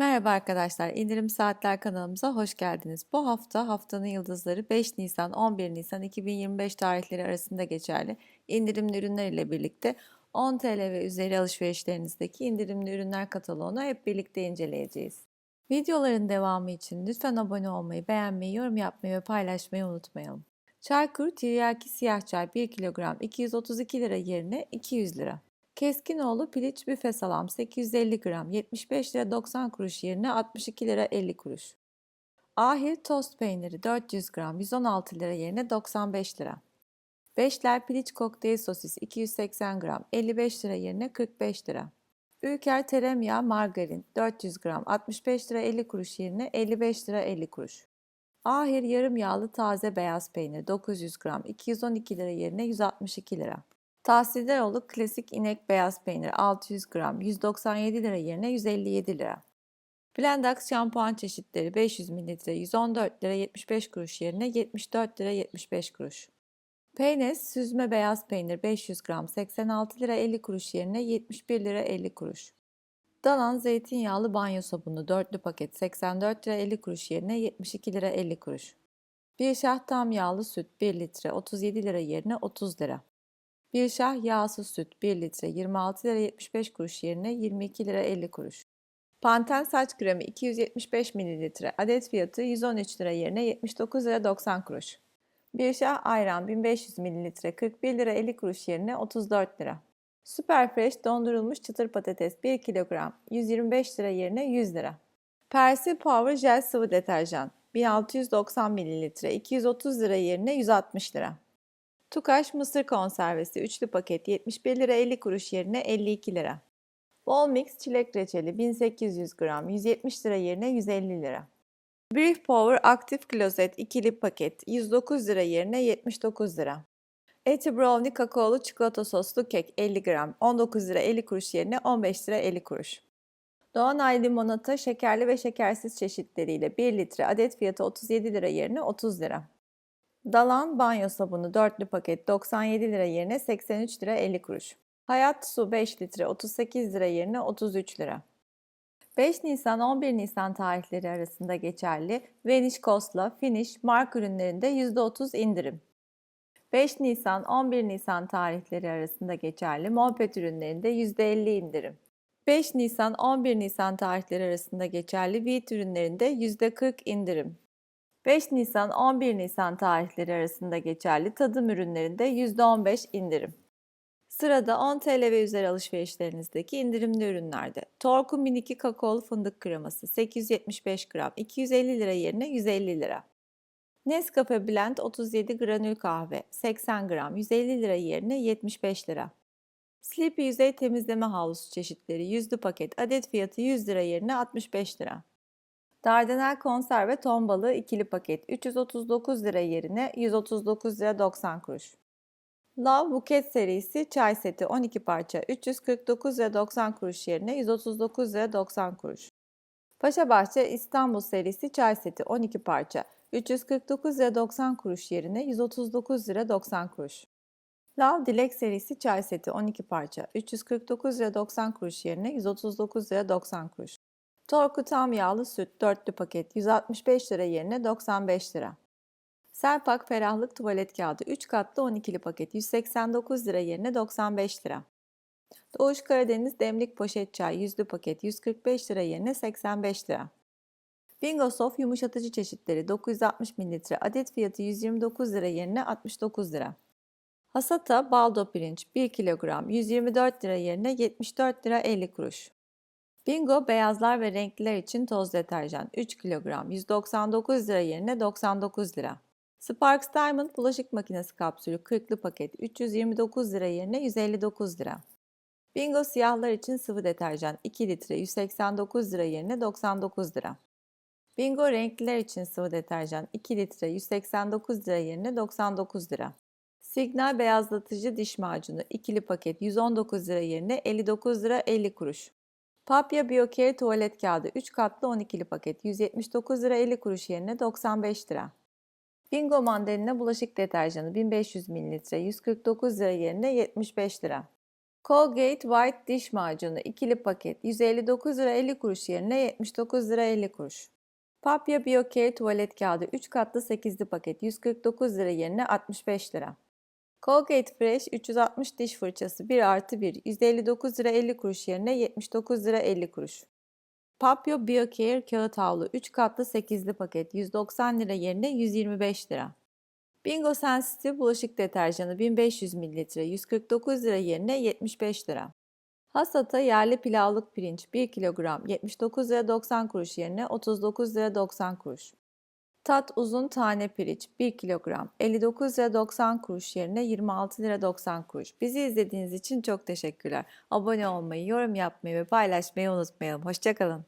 Merhaba arkadaşlar, İndirim Saatler kanalımıza hoş geldiniz. Bu hafta haftanın yıldızları 5 Nisan 11 Nisan 2025 tarihleri arasında geçerli indirimli ürünler ile birlikte 10 TL ve üzeri alışverişlerinizdeki indirimli ürünler kataloğunu hep birlikte inceleyeceğiz. Videoların devamı için lütfen abone olmayı, beğenmeyi, yorum yapmayı ve paylaşmayı unutmayalım. Çaykur tiryaki siyah çay 1 kilogram 232 lira yerine 200 lira. Keskinoğlu piliç büfe salam 850 gram 75 lira 90 kuruş yerine 62 lira 50 kuruş. Ahir tost peyniri 400 gram 116 lira yerine 95 lira. Beşler piliç kokteyl sosis 280 gram 55 lira yerine 45 lira. Ülker tereyağı margarin 400 gram 65 lira 50 kuruş yerine 55 lira 50 kuruş. Ahir yarım yağlı taze beyaz peynir 900 gram 212 lira yerine 162 lira. Tahsildaroğlu klasik inek beyaz peynir 600 gram 197 lira yerine 157 lira. Blendax şampuan çeşitleri 500 ml 114 lira 75 kuruş yerine 74 lira 75 kuruş. Peynes süzme beyaz peynir 500 gram 86 lira 50 kuruş yerine 71 lira 50 kuruş. Dalan zeytinyağlı banyo sabunu dörtlü paket 84 lira 50 kuruş yerine 72 lira 50 kuruş. Bir şah tam yağlı süt 1 litre 37 lira yerine 30 lira. Bir şah yağsız süt 1 litre 26 lira 75 kuruş yerine 22 lira 50 kuruş. Panten saç kremi 275 mililitre adet fiyatı 113 lira yerine 79 lira 90 kuruş. Bir şah ayran 1500 mililitre 41 lira 50 kuruş yerine 34 lira. Superfresh dondurulmuş çıtır patates 1 kilogram 125 lira yerine 100 lira. Persil Power Jel sıvı deterjan 1690 mililitre 230 lira yerine 160 lira. Tukaş mısır konservesi üçlü paket 71 lira 50 kuruş yerine 52 lira. Bol mix çilek reçeli 1800 gram 170 lira yerine 150 lira. Brief Power aktif klozet ikili paket 109 lira yerine 79 lira. Eti Brownie kakaolu çikolata soslu kek 50 gram 19 lira 50 kuruş yerine 15 lira 50 kuruş. Doğanay limonata şekerli ve şekersiz çeşitleriyle 1 litre adet fiyatı 37 lira yerine 30 lira. Dalan banyo sabunu dörtlü paket 97 lira yerine 83 lira 50 kuruş. Hayat su 5 litre 38 lira yerine 33 lira. 5 Nisan 11 Nisan tarihleri arasında geçerli Vanish Cost'la Finish mark ürünlerinde %30 indirim. 5 Nisan 11 Nisan tarihleri arasında geçerli Moped ürünlerinde %50 indirim. 5 Nisan 11 Nisan tarihleri arasında geçerli Vit ürünlerinde %40 indirim. 5 Nisan 11 Nisan tarihleri arasında geçerli tadım ürünlerinde %15 indirim. Sırada 10 TL ve üzeri alışverişlerinizdeki indirimli ürünlerde Torku Miniki kakaolu fındık kreması 875 gram 250 lira yerine 150 lira. Nescafe Blend 37 granül kahve 80 gram 150 lira yerine 75 lira. Sleepy yüzey temizleme havlusu çeşitleri yüzlü paket adet fiyatı 100 lira yerine 65 lira. Dardanel konserve ton balığı ikili paket 339 lira yerine 139 lira 90 kuruş. Love Buket serisi çay seti 12 parça 349 lira 90 kuruş yerine 139 lira 90 kuruş. Paşabahçe İstanbul serisi çay seti 12 parça 349 lira 90 kuruş yerine 139 lira 90 kuruş. Love Dilek serisi çay seti 12 parça 349 lira 90 kuruş yerine 139 lira 90 kuruş. Torku tam yağlı süt dörtlü paket 165 lira yerine 95 lira. Serpak ferahlık tuvalet kağıdı 3 katlı 12'li paket 189 lira yerine 95 lira. Doğuş Karadeniz demlik poşet çay yüzlü paket 145 lira yerine 85 lira. Bingo Soft yumuşatıcı çeşitleri 960 ml adet fiyatı 129 lira yerine 69 lira. Hasata baldo pirinç 1 kilogram 124 lira yerine 74 lira 50 kuruş. Bingo beyazlar ve renkliler için toz deterjan 3 kilogram 199 lira yerine 99 lira. Sparks Diamond bulaşık makinesi kapsülü 40'lı paket 329 lira yerine 159 lira. Bingo siyahlar için sıvı deterjan 2 litre 189 lira yerine 99 lira. Bingo renkliler için sıvı deterjan 2 litre 189 lira yerine 99 lira. Signal beyazlatıcı diş macunu ikili paket 119 lira yerine 59 lira 50 kuruş. Papya BioCare tuvalet kağıdı 3 katlı 12'li paket 179 lira 50 kuruş yerine 95 lira. Bingo mandalina bulaşık deterjanı 1500 ml 149 lira yerine 75 lira. Colgate White diş macunu ikili paket 159 lira 50 kuruş yerine 79 lira 50 kuruş. Papya BioCare tuvalet kağıdı 3 katlı 8'li paket 149 lira yerine 65 lira. Colgate Fresh 360 diş fırçası 1 artı 1 159 lira 50 kuruş yerine 79 lira 50 kuruş. Papio BioCare kağıt havlu 3 katlı 8'li paket 190 lira yerine 125 lira. Bingo Sensitive bulaşık deterjanı 1500 ml 149 lira yerine 75 lira. Hasata yerli pilavlık pirinç 1 kilogram 79 lira 90 kuruş yerine 39 lira 90 kuruş. Tat uzun tane pirinç 1 kilogram 59 lira 90 kuruş yerine 26 lira 90 kuruş. Bizi izlediğiniz için çok teşekkürler. Abone olmayı, yorum yapmayı ve paylaşmayı unutmayalım. Hoşçakalın.